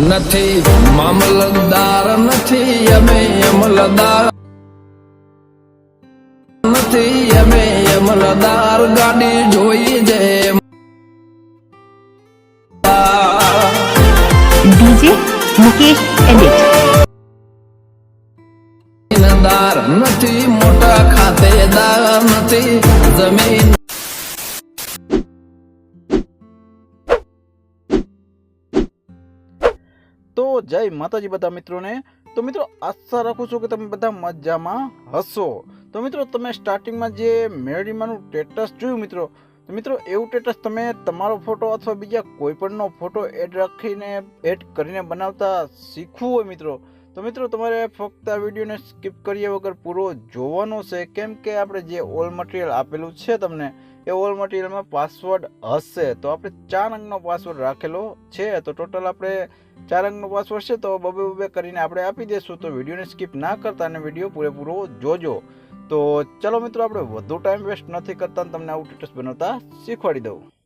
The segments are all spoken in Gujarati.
નથી મામલતદાર નથી અમે અમલદાર નથી અમે અમલદાર ગાડી જોઈ છે ડીજે મુકેશ એડિટ. જમીનદાર નથી મોટા ખાતેદાર નથી જમીન જય માતાજી બધા મિત્રોને. તો મિત્રો, આશા રાખું છું કે તમે બધા મજામાં હશો. તો મિત્રો, તમે સ્ટાર્ટિંગમાં જે મેળીમાંનું સ્ટેટસ જોયું મિત્રો, તો મિત્રો, એવું સ્ટેટસ તમે તમારો ફોટો અથવા બીજા કોઈ પણનો ફોટો એડ રાખીને એડ કરીને બનાવતા શીખવું હોય મિત્રો. તો મિત્રો, તમારે ફક્ત આ વિડીયોને સ્કીપ કર્યા વગર પૂરો જોવાનો છે. કેમ કે આપણે જે ઓલ મટીરિયલ આપેલું છે તમને એ ઓલ મટીરિયલમાં પાસવર્ડ હશે. તો આપણે ચાર અંકનો પાસવર્ડ રાખેલો છે. તો ટોટલ આપણે ચાર અંકનો પાસવર્ડ છે. તો બબે બબે કરીને આપણે આપી દઈશું. તો વિડીયોને સ્કીપ ના કરતા અને વીડિયો પૂરેપૂરો જોજો. તો ચલો મિત્રો, આપણે વધુ ટાઈમ વેસ્ટ નથી કરતા તમને આવું ટેટસ બનાવતા શીખવાડી દઉં.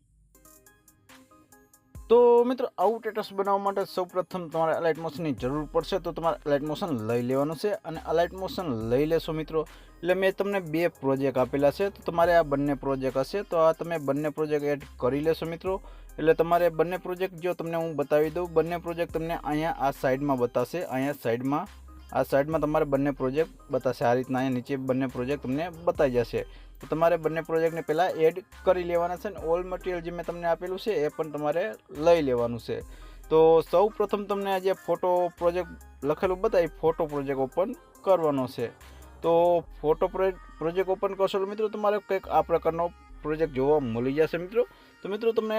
તો મિત્રો, આવું ટેટસ બનાવવા માટે સૌપ્રથમ તમારે અલાઇટ મોશનની જરૂર પડશે. તો તમારે અલાઇટ મોશન લઈ લેવાનું છે અને અલાઇટ મોશન લઈ લેશો મિત્રો, એટલે મેં તમને બે પ્રોજેક્ટ આપેલા છે. તો તમારે આ બંને પ્રોજેક્ટ હશે. તો આ તમે બંને પ્રોજેક્ટ એડ કરી લેશો મિત્રો. એટલે તમારે બંને પ્રોજેક્ટ જો તમને હું બતાવી દઉં, બંને પ્રોજેક્ટ તમને અહીંયા આ સાઈડમાં બતાવશે અહીંયા સાઈડમાં આ સાઈડમાં તમારે બંને પ્રોજેક્ટ બતાવશે આ રીતના અહીંયા નીચે બંને પ્રોજેક્ટ તમને બતાવી જશે. તો તમારે બંને પ્રોજેક્ટને પહેલાં એડ કરી લેવાના છે અને ઓલ મટીરિયલ જે મેં તમને આપેલું છે એ પણ તમારે લઈ લેવાનું છે. તો સૌ પ્રથમ તમને આ જે ફોટો પ્રોજેક્ટ લખેલું બતાવી ફોટો પ્રોજેક્ટ ઓપન કરવાનો છે. તો ફોટો પ્રોજેક્ટ ઓપન કરશો તો મિત્રો તમારે કંઈક આ પ્રકારનો પ્રોજેક્ટ જોવા મળી જશે મિત્રો. તો મિત્રો તમને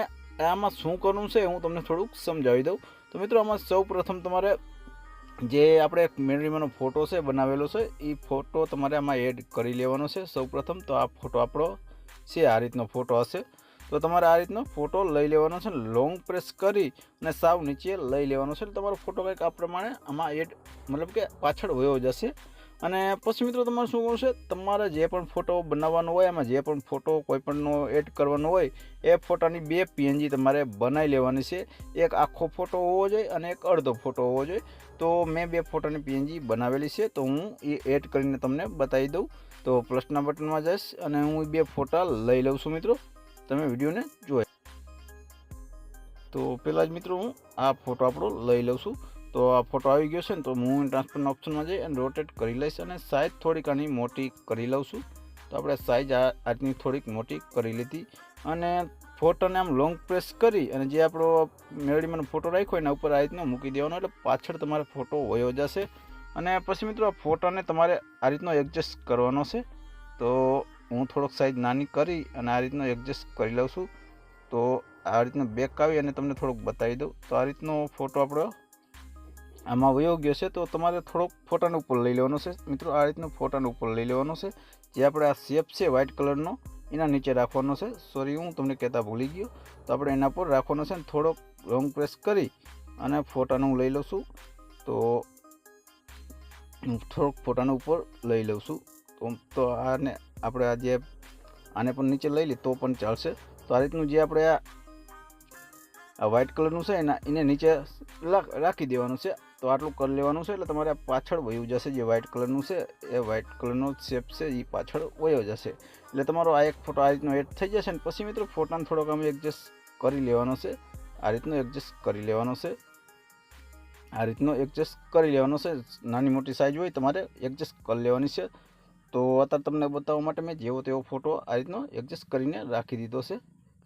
આમાં શું કરવું છે હું તમને થોડુંક સમજાવી દઉં. તો મિત્રો આમાં સૌ પ્રથમ તમારે જે આપણે એક મેમરીમાંનો ફોટો છે, બનાવેલો છે એ ફોટો તમારે આમાં એડ કરી લેવાનો છે. સૌપ્રથમ તો આ ફોટો આપણો છે, આ રીતનો ફોટો હશે. તો તમારે આ રીતનો ફોટો લઈ લેવાનો છે, લોંગ પ્રેસ કરી અને સાવ નીચે લઈ લેવાનો છે. તમારો ફોટો કંઈક આ પ્રમાણે આમાં એડ, મતલબ કે પાછળ વયો જશે. અને પછી મિત્રો તમારે શું કરવું છે? તમારે જે પણ ફોટો બનાવવાનો હોય, એમાં જે પણ ફોટો કોઈ પણનો એડ કરવાનો હોય, એ ફોટાની બે પીએનજી તમારે બનાવી લેવાની છે. એક આખો ફોટો હોવો જોઈએ અને એક અડધો ફોટો હોવો જોઈએ. તો મેં બે ફોટાની પીએનજી બનાવેલી છે, તો હું એ એડ કરીને તમને બતાવી દઉં. તો પ્લસના બટનમાં જઈશ અને હું બે ફોટા લઈ લઉં છું મિત્રો. તમે વિડીયોને જોઈ. તો પહેલાં જ મિત્રો હું આ ફોટો આપણો લઈ લઉં છું. તો આ ફોટો આવી ગયો છે ને, તો હું ટ્રાન્સફરના ઓપ્શનમાં જઈ અને રોટેટ કરી લઈશ અને સાઈઝ થોડીક આની મોટી કરી લઉં છું. તો આપણે સાઈઝ આ, આજની થોડીક મોટી કરી લીધી અને ફોટોને આમ લોંગ પ્રેસ કરી અને જે આપણો મેળવીમાં ફોટો રાખ્યો એના ઉપર આ રીતનો મૂકી દેવાનો, એટલે પાછળ તમારે ફોટો વયો જશે. અને પછી મિત્રો, આ ફોટોને તમારે આ રીતનો એડજસ્ટ કરવાનો છે. તો હું થોડોક સાઈઝ નાની કરી અને આ રીતનો એડજસ્ટ કરી લઉં છું. તો આ રીતનો બેક આવી અને તમને થોડુંક બતાવી દઉં. તો આ રીતનો ફોટો આપણો આમાં વયો ગયો છે તો તમારે થોડોક ફોટાનો ઉપર લઈ લેવાનો છે. મિત્રો, આ રીતનો ફોટાનો ઉપર લઈ લેવાનો છે. જે આપણે આ શેપ છે વ્હાઇટ કલરનો, એના નીચે રાખવાનો છે. સોરી હું તમને કહેતા ભૂલી ગયો. તો આપણે એના પર રાખવાનો છે અને થોડોક લોંગ પ્રેસ કરી અને ફોટાનું હું લઈ લઉં છું તો હું થોડોક ફોટાનો ઉપર લઈ લઉં છું તો આને આપણે આ જે આને પણ નીચે લઈ લઈએ તો પણ ચાલશે. તો આ રીતનું જે આપણે આ વ્હાઇટ કલરનું છે એના, એને નીચે રાખી દેવાનું છે. તો આટલું કરી લેવાનું છે એટલે તમારે પાછળ વયું જશે, જે વ્હાઇટ કલરનું છે, એ વ્હાઇટ કલરનો શેપ છે એ પાછળ વયો જશે. એટલે તમારો આ એક ફોટો આ રીતનો એડ થઈ જશે ને પછી મિત્રો ફોટાને થોડોક આમ એડજસ્ટ કરી લેવાનો છે. આ રીતનો એડજસ્ટ કરી લેવાનો છે. આ રીતનો એડજસ્ટ કરી લેવાનો છે. નાની મોટી સાઇઝ હોય તમારે એડજસ્ટ કરી લેવાની છે. તો અત્યારે તમને બતાવવા માટે મેં જેવો તેવો ફોટો આ રીતનો એડજસ્ટ કરીને રાખી દીધો છે.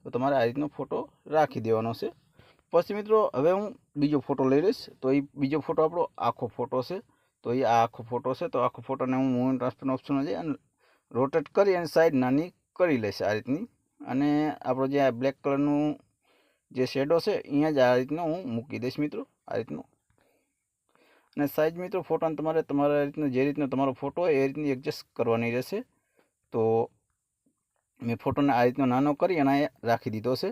તો તમારે આ રીતનો ફોટો રાખી દેવાનો છે. પછી મિત્રો, હવે હું બીજો ફોટો લઈ લઈશ. તો એ બીજો ફોટો આપણો આખો ફોટો છે. તો એ આ આખો ફોટો છે. તો આખો ફોટોને હું મૂવ ટ્રાન્સફરનો ઓપ્શન જઈ અને રોટેટ કરી અને સાઈડ નાની કરી લઈશ આ રીતની. અને આપણો જે આ બ્લેક કલરનું જે શેડો છે અહીંયા જ આ રીતનો હું મૂકી દઈશ મિત્રો, આ રીતનો. અને સાઈઝ મિત્રો ફોટોને તમારે તમારા રીતનો જે રીતનો તમારો ફોટો હોય એ રીતની એડજસ્ટ કરવાની રહેશે. તો મેં ફોટોને આ રીતનો નાનો કરી અને રાખી દીધો છે.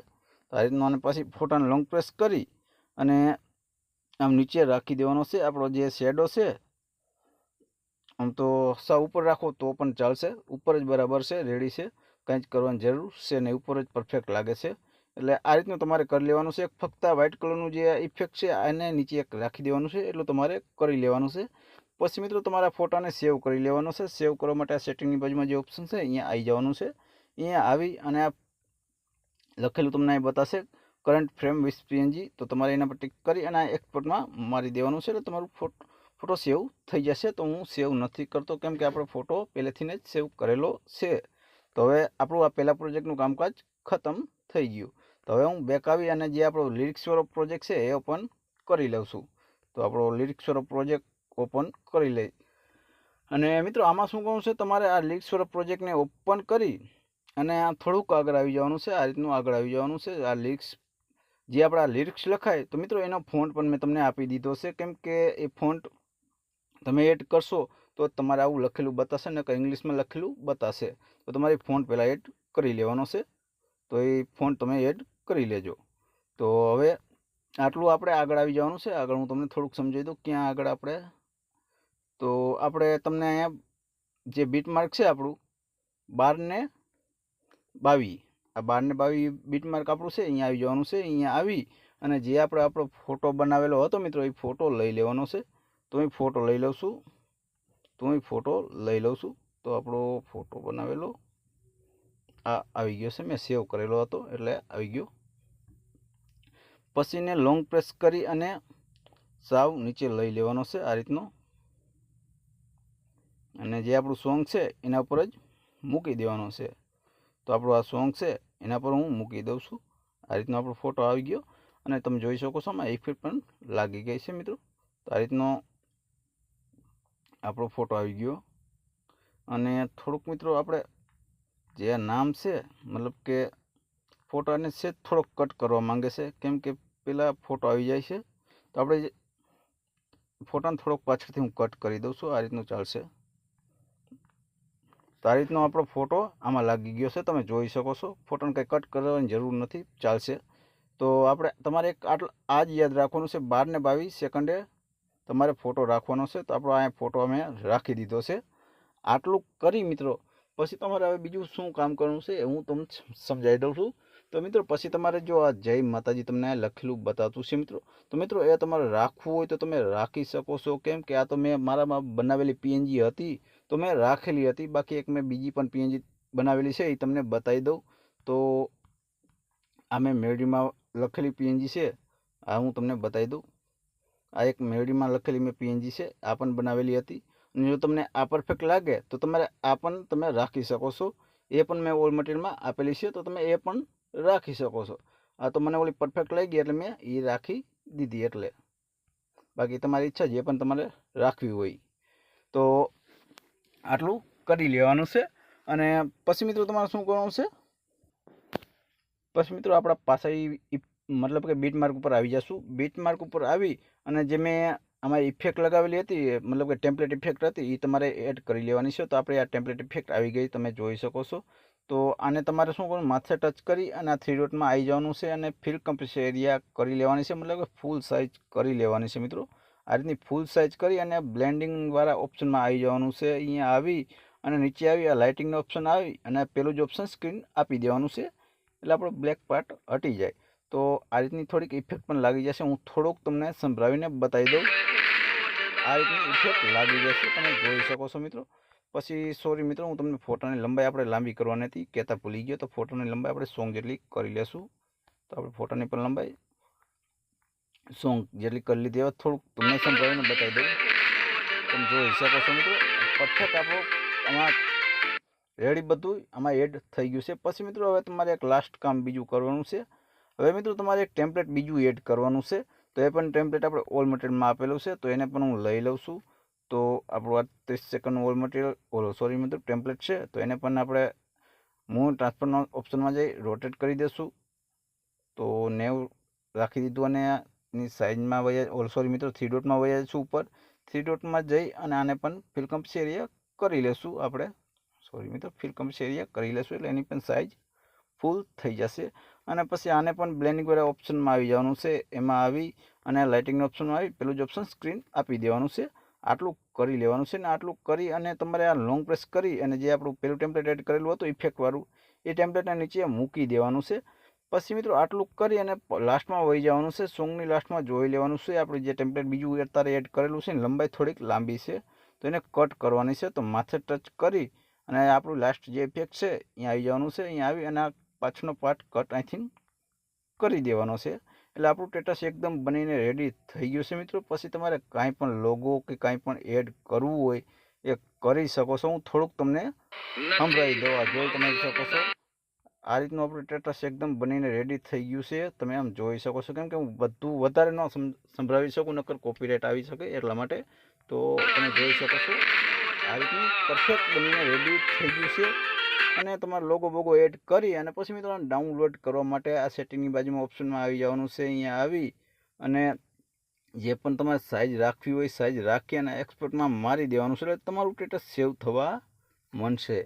તો આ રીતનો અને પછી ફોટાને લોંગ પ્રેસ કરી અને આમ નીચે રાખી દેવાનો છે, આપણો જે શેડો છે, આમ તો સા ઉપર રાખો તો પણ ચાલશે. ઉપર જ બરાબર છે, રેડી છે, કંઈ જ કરવાની જરૂર છે નહીં, ઉપર જ પરફેક્ટ લાગે છે. એટલે આ રીતનું તમારે કરી લેવાનું છે. ફક્ત વ્હાઇટ કલરનું જે ઇફેક્ટ છે, આને નીચે એક રાખી દેવાનું છે, એટલું તમારે કરી લેવાનું છે. પછી મિત્રો તમારા ફોટાને સેવ કરી લેવાનો છે. સેવ કરવા માટે આ સેટિંગની બાજુમાં જે ઓપ્શન છે, અહીંયા આવી જવાનું છે. અહીંયા આવી અને આ લખેલું તમને બતાવશે કરંટ ફ્રેમ વિથ પીએનજી, તો તમારે એના પર ટિક કરી અને આ એક્સપોર્ટમાં મારી દેવાનું છે એટલે તમારું ફોટો ફોટો સેવ થઈ જશે. તો હું સેવ નથી કરતો, કેમ કે આપણો ફોટો પહેલેથી જ સેવ કરેલો છે. તો હવે આપણું આ પહેલાં પ્રોજેક્ટનું કામકાજ ખતમ થઈ ગયું. તો હવે હું બેક આવી અને જે આપણો લિરિક્સવાળો પ્રોજેક્ટ છે એ ઓપન કરી લઉં છું. તો આપણો લિરિક્સવાળો પ્રોજેક્ટ ઓપન કરી લઈ. અને મિત્રો, આમાં શું કહું છે, તમારે આ લિરિક્સવાળો પ્રોજેક્ટને ઓપન કરી અને આ થોડુંક આગળ આવી જવાનું છે. આ રીતનું આગળ આવી જવાનું છે. આ લિરિક્સ જે આપણા લિરિક્સ લખાય, તો મિત્રો એનો ફોન્ટ પણ મેં તમને આપી દીધો છે. કેમ કે એ ફોન્ટ તમે એડ કરશો તો તમારે આવું લખેલું બતાશે ને કે ઇંગ્લિશમાં લખેલું બતાશે. તો તમારે ફોન્ટ પહેલાં એડ કરી લેવાનો છે. તો એ ફોન્ટ તમે એડ કરી લેજો. તો હવે આટલું આપણે આગળ આવી જવાનું છે. આગળ હું તમને થોડુંક સમજાવી દઉં ક્યાં આગળ આપણે. તો આપણે તમને અહીંયા જે બીટ માર્ક છે આપણું બાર ને બાવીસ. આ બહારને બાવી બીટ માર્ક આપણું છે, અહીંયા આવી જવાનું છે, અહીંયા આવી અને જે આપણે આપણો ફોટો બનાવેલો હતો મિત્રો, એ ફોટો લઈ લેવાનો છે. તો હું ફોટો લઈ લઉં છું. તો હું ફોટો લઈ લઉં છું. તો આપણો ફોટો બનાવેલો આ આવી ગયો છે, મેં સેવ કરેલો હતો, એટલે આવી ગયો. પછીને લોંગ પ્રેસ કરી અને સાવ નીચે લઈ લેવાનો છે આ રીતનો. અને જે આપણું સોંગ છે, એના ઉપર જ મૂકી દેવાનો છે. તો આપણું આ સોંગ છે એના પર હું મૂકી દઉં છું. આ રીતનો આપણો ફોટો આવી ગયો અને તમે જોઈ શકો છો, આમાં ઇફેક્ટ પણ લાગી ગઈ છે મિત્રો. તો આ રીતનો આપણો ફોટો આવી ગયો. અને થોડુંક મિત્રો આપણે જે નામ છે, મતલબ કે ફોટાને છે થોડોક કટ કરવા માંગે છે. કેમ કે પેલા ફોટો આવી જાય છે. તો આપણે ફોટાને થોડોક પાછળથી હું કટ કરી દઉં છું. આ રીતનું ચાલશે. તો આ રીતનો આપણો ફોટો આમાં લાગી ગયો છે, તમે જોઈ શકો છો. ફોટોને કંઈ કટ કરવાની જરૂર નથી, ચાલશે. તો આપણે, તમારે એક આટલા, આ જ યાદ રાખવાનું છે, બાર ને બાવીસ સેકન્ડે તમારે ફોટો રાખવાનો છે. તો આપણો અહીંયા ફોટો અમે રાખી દીધો છે. આટલું કરી મિત્રો, પછી તમારે હવે બીજું શું કામ કરવાનું છે, એ હું તમને સમજાવી દઉં છું. તો મિત્રો, પછી તમારે જો આ જય માતાજી તમને લખેલું બતાવતું છે મિત્રો, તો મિત્રો, એ તમારે રાખવું હોય તો તમે રાખી શકો છો. કેમ કે આ તો મેં મારામાં બનાવેલી પીએનજી હતી. તો મેં રાખેલી હતી. બાકી એક મેં બીજી પણ પીએનજી બનાવેલી છે, એ તમને બતાવી દઉં. તો આ મેં મેળવીમાં લખેલી પીએનજી છે. આ હું તમને બતાવી દઉં. આ એક મેળવીમાં લખેલી મેં પીએનજી છે. આ પણ બનાવેલી હતી. અને જો તમને આ પરફેક્ટ લાગે, તો તમારે આ પણ તમે રાખી શકો છો. એ પણ મેં ઓલ મટીરિયલમાં આપેલી છે, તો તમે એ પણ રાખી શકો છો. આ તો મને ઓલી પરફેક્ટ લાગી એટલે મેં એ રાખી દીધી એટલે. બાકી તમારી ઈચ્છા જે પણ તમારે રાખવી હોય. તો આટલું કરી લેવાનું છે. અને પછી મિત્રો તમારે શું કરવાનું છે? પછી મિત્રો આપણા ઈ- મતલબ કે બીટ માર્ક ઉપર આવી જશું. બીટ માર્ક ઉપર આવી અને જે મેં આમાં ઇફેક્ટ લગાવેલી હતી, મતલબ કે ટેમ્પલેટ ઇફેક્ટ હતી એ તમારે એડ કરી લેવાની છે. તો આપણે આ ટેમ્પલેટ ઇફેક્ટ આવી ગઈ, તમે જોઈ શકો છો. તો આને તમારે શું કરવું માથે ટચ કરી અને આ થ્રી ડોટમાં આવી જવાનું છે અને ફિલ કમ્પ્રેસ એરિયા કરી લેવાની છે. મતલબ કે ફૂલ સાઇઝ કરી લેવાની છે મિત્રો. આ રીતની ફૂલ સાઇઝ કરી અને બ્લેન્ડિંગવાળા ઓપ્શનમાં આવી જવાનું છે. અહીંયા આવી અને નીચે આવી, આ લાઇટિંગનો ઓપ્શન આવી અને પેલું જ ઓપ્શન સ્ક્રીન આપી દેવાનું છે. એટલે આપણો બ્લેક પાર્ટ હટી જાય. તો આ રીતની થોડીક ઇફેક્ટ પણ લાગી જશે. હું થોડોક તમને સંભળાવીને બતાવી દઉં. આ રીતની ઇફેક્ટ લાગી જશે. તમે જોઈ શકો છો મિત્રો. પછી સોરી મિત્રો, હું તમને ફોટાની લંબાઈ આપણે લાંબી કરવાની હતી. કહેતા ભૂલી ગયો. તો ફોટાની લંબાઈ આપણે સોંગ જેટલી કરી લેશું. તો આપણે ફોટાની પણ લંબાઈ સોંગ જેટલી કરી લીધી, હવે થોડુંક તમને સમજાવીને બતાવી દઉં. તમે જોઈ શકો છો મિત્રો પરફેક્ટ આપણો આમાં રેડી બધું, આમાં એડ થઈ ગયું છે. પછી મિત્રો હવે તમારે એક લાસ્ટ કામ બીજું કરવાનું છે. હવે મિત્રો તમારે એક ટેમ્પલેટ બીજું એડ કરવાનું છે. તો એ પણ ટેમ્પલેટ આપણે ઓલ મટીરિયલમાં આપેલું છે, તો એને પણ હું લઈ લઉં છું. તો આપણું આ ત્રીસ સેકન્ડનું ઓલ મટીરિયલ ઓલો સોરી મિત્રો ટેમ્પલેટ છે, તો એને પણ આપણે હું ટ્રાન્સફરના ઓપ્શનમાં જઈ રોટેટ કરી દઈશું. તો નેવ રાખી દીધું અને એની સાઇઝમાં વયા, ઓલ સોરી મિત્રો થ્રી ડોટમાં વયા જઈશું ઉપર. થ્રી ડોટમાં જઈ અને આને પણ ફિલ એરિયા કરી લેશું આપણે. સોરી મિત્રો ફિલ કમ્પ્સ એરિયા કરી લેશું એટલે એની પણ સાઇઝ ફૂલ થઈ જશે. અને પછી આને પણ બ્લેન્ડિંગ વાળા ઓપ્શનમાં આવી જવાનું છે. એમાં આવી અને લાઇટિંગનો ઓપ્શનમાં આવી. પેલું જ ઓપ્શન સ્ક્રીન આપી દેવાનું છે. આટલું કરી લેવાનું છે ને આટલું કરી અને તમારે આ લોંગ પ્રેસ કરી અને જે આપણું પેલું ટેમ્પલેટ એડ કરેલું હતું ઇફેક્ટવાળું એ ટેમ્પલેટને નીચે મૂકી દેવાનું છે. પછી મિત્રો આટલું કરી અને લાસ્ટમાં વહી જવાનું છે. સોંગની લાસ્ટમાં જોઈ લેવાનું છે. આપણે જે ટેમ્પલેટ બીજું અત્યારે એડ કરેલું છે ને લંબાઈ થોડીક લાંબી છે. તો એને કટ કરવાની છે. તો માથે ટચ કરી અને આપણું લાસ્ટ જે ઇફેક્ટ છે અહીંયા આવી જવાનું છે. અહીંયા આવી અને આ પાછળનો પાર્ટ કટ અહીંથી કરી દેવાનો છે. એટલે આપણું ટેટસ એકદમ બનીને રેડી થઈ ગયું છે મિત્રો. પછી તમારે કાંઈ પણ લોગો કે કાંઈ પણ એડ કરવું હોય એ કરી શકો છો. હું થોડુંક તમને સંભળાવી દઉં. આ જોઈ તમે શકો છો. આ રીતનું આપણું ટેટસ એકદમ બનીને રેડી થઈ ગયું છે. તમે આમ જોઈ શકો છો કેમ કે હું બધું વધારે ન સંભળાવી શકું, નકર કોપીરાઇટ આવી શકે એટલા માટે. તો તમે જોઈ શકો છો, આ રીતનું પરફેક્ટ બનીને રેડી થઈ ગયું છે. અને તમારે લોગો બોગો એડ કરી અને પછી મિત્રો ડાઉનલોડ કરવા માટે આ સેટિંગની બાજુમાં ઓપ્શનમાં આવી જવાનું છે, અહીંયા આવી. અને જે પણ તમારે સાઇઝ રાખવી હોય સાઇઝ રાખી અને એક્સપોર્ટમાં મારી દેવાનું છે, એટલે તમારું સ્ટેટસ સેવ થવા મળશે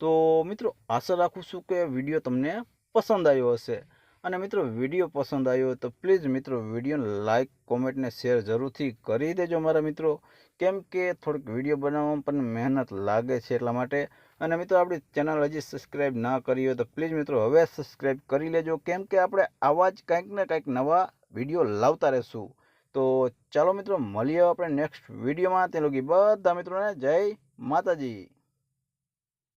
તો મિત્રો, આશા રાખું છું કે વીડિયો તમને પસંદ આવ્યો હશે. અને મિત્રો, વીડિયો પસંદ આવ્યો તો પ્લીઝ મિત્રો, વિડીયોને લાઇક કોમેન્ટને શેર જરૂરથી કરી દેજો મારા મિત્રો. કેમ કે થોડીક વીડિયો બનાવવામાં પણ મહેનત લાગે છે એટલા માટે. અને મિત્રો, આપણી ચેનલ હજી સબસ્ક્રાઈબ ના કરી હોય તો પ્લીઝ મિત્રો, હવે સબસ્ક્રાઈબ કરી લેજો. કેમ કે આપણે આવા જ કંઈક ને કંઈક નવા વીડિયો લાવતા રહેશું. તો ચાલો મિત્રો, મળીએ આપણે નેક્સ્ટ વિડીયોમાં. તે લોકો બધા મિત્રોને જય માતાજી.